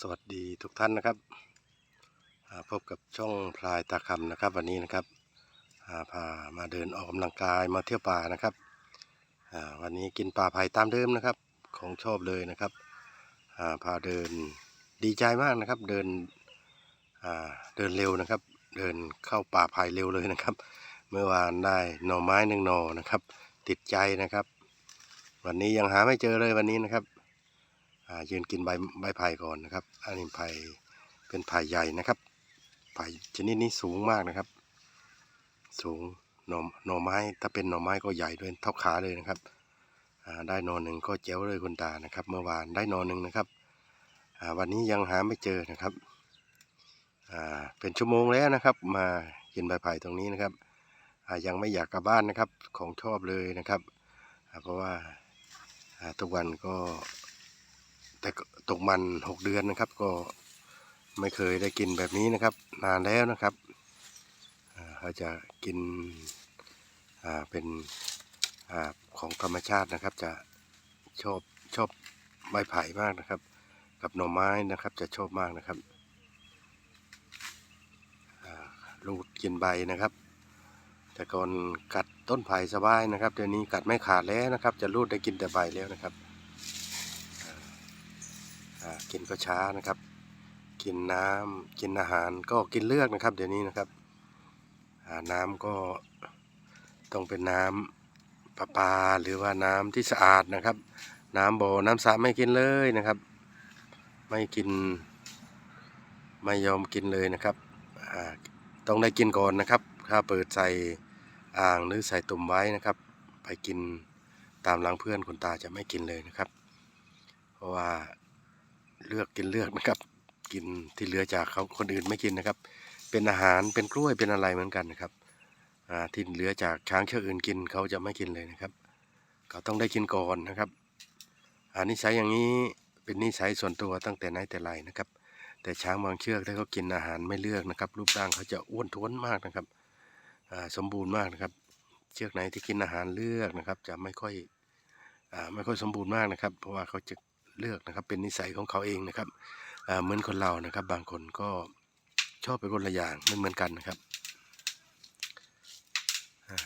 สวัสดีทุกท่านนะครับพบกับช่องพลายตาคำนะครับ วันนี้นะครับพามาเดินออกกำลังกายมาเที่ยวป่านะครับวันนี้กินป่าไผ่ตามเดิมนะครับ ของชอบเลยนะครับพาเดินดีใจมากนะครับ เดินเดินเร็วนะครับ เดินเข้าป่าไผ่เร็วเลยนะครับ เมื่อวานได้หน่อไม้หนึ่งหน่อนะครับ ติดใจนะครับ วันนี้ยังหาไม่เจอเลยวันนี้นะครับ ยืนกินใบใบไผ่ก่อนนะครับ อันนี้ไผ่เป็นไผ่ใหญ่นะครับ ไผ่ชนิดนี้สูงมากนะครับ สูงหน่อหน่อไม้ ถ้าเป็นหน่อไม้ก็ใหญ่ด้วยเท่าขาเลยนะครับ ได้หน่อหนึ่งก็เจ๋วเลยคุณตานะครับ เมื่อวานได้หน่อหนึ่งนะครับ วันนี้ยังหาไม่เจอนะครับเป็นชั่วโมงแล้วนะครับ มากินใบไผ่ตรงนี้นะครับยังไม่อยากกลับบ้านนะครับของชอบเลยนะครับ เพราะว่าทุกวันก็ แต่ตกมันหกเดือนนะครับ ก็ไม่เคยได้กินแบบนี้นะครับ นานแล้วนะครับเขาจะกินเป็นอของธรรมชาตินะครับ จะชอบชอบใบไผ่มากนะครับ กับหน่อไม้นะครับ จะชอบมากนะครับลูดกินใบนะครับ แต่ก่อนกัดต้นไผ่สบายนะครับเดี๋ยวนี้กัดไม่ขาดแล้วนะครับ จะรูดได้กินแต่ใบแล้วนะครับ กินก็ช้านะครับ กินน้ำกินอาหารก็กินเลือกนะครับ เดี๋ยวนี้นะครับน้ำก็ต้องเป็นน้ำประปาหรือว่าน้ำที่สะอาดนะครับ น้ำบ่อน้ำสระไม่กินเลยนะครับ ไม่กิน ไม่ยอมกินเลยนะครับต้องได้กินก่อนนะครับ ถ้าเปิดใส่อ่างหรือใส่ตุ่มไว้นะครับ ไปกินตามหลังเพื่อนคุณตาจะไม่กินเลยนะครับ เพราะว่า เลือกกินเลือกนะครับ กินที่เหลือจากเขาคนอื่นไม่กินนะครับ เป็นอาหารเป็นกล้วยเป็นอะไรเหมือนกันนะครับอ่าที่เหลือจากช้างเชือกอื่นกินเขาจะไม่กินเลยนะครับเขาต้องได้กินก่อนนะครับอานิสัยอย่างนี้เป็นนิสัยส่วนตัวตั้งแต่ไหนแต่ไรนะครับ แต่ช้างบางเชือกถ้าเขากินอาหารไม่เลือกนะครับ รูปร่างเขาจะอ้วนท้วนมากนะครับอ่าสมบูรณ์มากนะครับ เชือกไหนที่กินอาหารเลือกนะครับ จะไม่ค่อยอ่าไม่ค่อยสมบูรณ์มากนะครับ เพราะว่าเขาจะ เลือกนะครับ เป็นนิสัยของเขาเองนะครับเหมือนคนเรานะครับ บางคนก็ชอบเป็นคนละอย่างไม่เหมือนกันนะครับ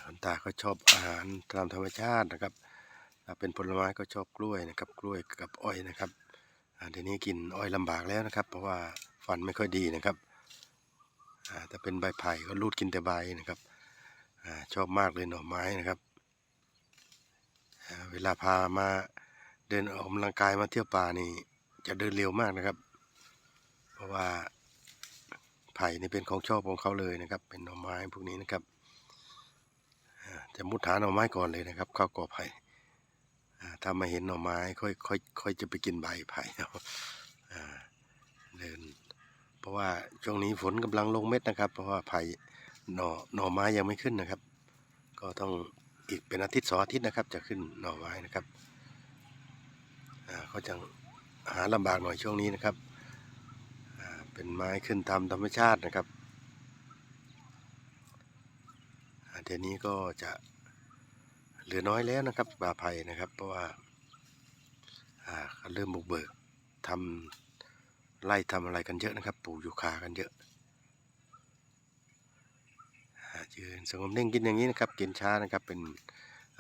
คนตาก็ชอบอาหารตามธรรมชาตินะครับ เป็นผลไม้ก็ชอบกล้วยนะครับ กล้วยกับอ้อยนะครับเดี๋ยวนี้กินอ้อยลำบากแล้วนะครับ เพราะว่าฟันไม่ค่อยดีนะครับแต่เป็นใบไผ่ก็รูดกินแต่ใบนะครับอชอบมากเลยหน่อไม้นะครับ เวลาพามา เดินออกกำลังกายมาเที่ยวป่านี่ จะเดินเร็วมากนะครับ เพราะว่าไผ่นี่เป็นของชอบของเขาเลยนะครับ เป็นหน่อไม้พวกนี้นะครับจะมุดหาหน่อไม้ก่อนเลยนะครับเข้ากอไผ่ถ้ามาเห็นหน่อไม้ค่อยค่อยค่อยจะไปกินใบไผ่เดิน เพราะว่าช่วงนี้ฝนกำลังลงเม็ดนะครับ เพราะว่าไผ่หน่อหน่อไม้ยังไม่ขึ้นนะครับ ก็ต้องอีกเป็นอาทิตย์สองอาทิตย์นะครับ จะขึ้นหน่อไม้นะครับ อ่าเขาจะหาลำบากหน่อยช่วงนี้นะครับ เป็นไม้ขึ้นตามธรรมชาตินะครับเดี๋ยวนี้ก็จะเหลือน้อยแล้วนะครับป่าไผ่นะครับ เพราะว่าเขาเริ่มบุกเบิกทำไล่ทำอะไรกันเยอะนะครับปลูกยูคากันเยอะอ่ายืนสงบนิ่งกินอย่างนี้นะครับ กินช้านะครับเป็น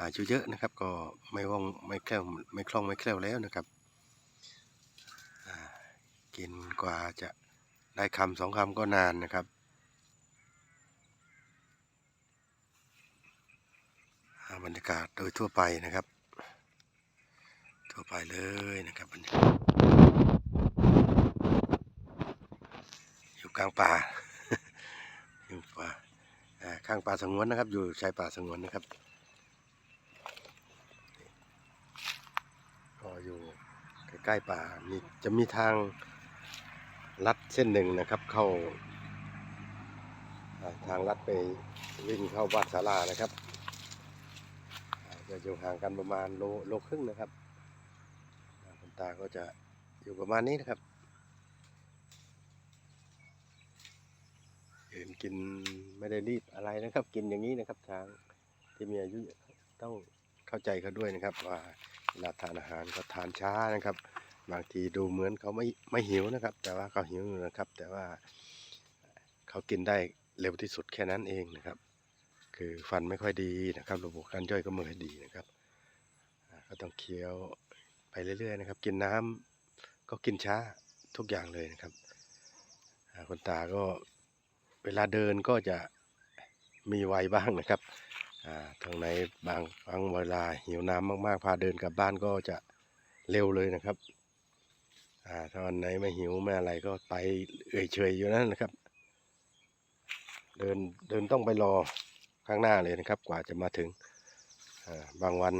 อายุเยอะนะครับ ก็ไม่ว่องไม่แคล่วไม่คล่องไม่แคล่วแล้วนะครับอ่ากินกว่าจะได้คำสองคำก็นานนะครับอาบรรยากาศโดยทั่วไปนะครับ ทั่วไปเลยนะครับบรรยากาศอยู่กลางป่าอยู่ป่าอ่าข้างป่าสงวนนะครับ อยู่ชายป่าสงวนนะครับ ก็อยู่ ใกล้ป่ามีจะมีทางลัดเส้นหนึ่งนะครับ เข้า ทางลัดไปวิ่งเข้าบ้านศาลานะครับจะอยู่ห่างกันประมาณโลโลครึ่งนะครับคุณตาก็จะอยู่ประมาณนี้นะครับยืนกินไม่ได้รีบอะไรนะครับ กินอย่างนี้นะครับทางที่มีอายุต้องเข้าใจเขาด้วยนะครับว่า เวลาทานอาหารก็ทานช้านะครับ บางทีดูเหมือนเขาไม่ไม่หิวนะครับ แต่ว่าเขาหิวนะครับ แต่ว่าเขากินได้เร็วที่สุดแค่นั้นเองนะครับ คือฟันไม่ค่อยดีนะครับระบบการย่อยก็ไม่ค่อยดีนะครับก็ต้องเคี้ยวไปเรื่อย ๆ นะครับ กินน้ำก็กินช้าทุกอย่างเลยนะครับคุณตาก็เวลาเดินก็จะมีไวบ้างนะครับ ทางไหนบางบางเวลาหิวน้ำมากๆ พาเดินกลับบ้านก็จะเร็วเลยนะครับอถ้าวันไหนไม่หิวไม่อะไรก็ไปเอื่อยเฉยอยู่นั่นนะครับ เดินเดินต้องไปรอข้างหน้าเลยนะครับ กว่าจะมาถึงบางวัน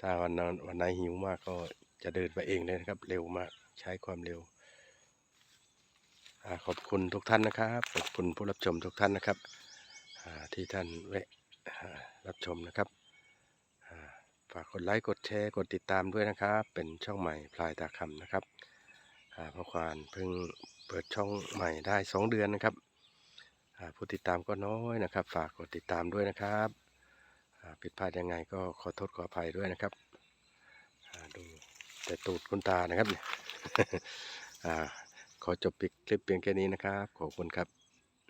ถ้าวันวันไหนหิวมากก็จะเดินไปเองเลยนะครับ เร็วมากใช้ความเร็วอขอบคุณทุกท่านนะครับ ขอบคุณผู้รับชมทุกท่านนะครับ ที่ท่านแวะรับชมนะครับฝากกดไลค์กดแชร์กดติดตามด้วยนะครับ เป็นช่องใหม่พลายตาคำนะครับอ่าเพระควานเพิ่งเปิดช่องใหม่ได้สองเดือนนะครับผู้ติดตามก็น้อยนะครับ ฝากกดติดตามด้วยนะครับผิดพลาดยังไงก็ขอโทษขออภัยด้วยนะครับดูแต่ตูดคุณตานะครับเนี่ยขอจบคลิปเพียงแค่นี้นะครับ ขอบคุณครับ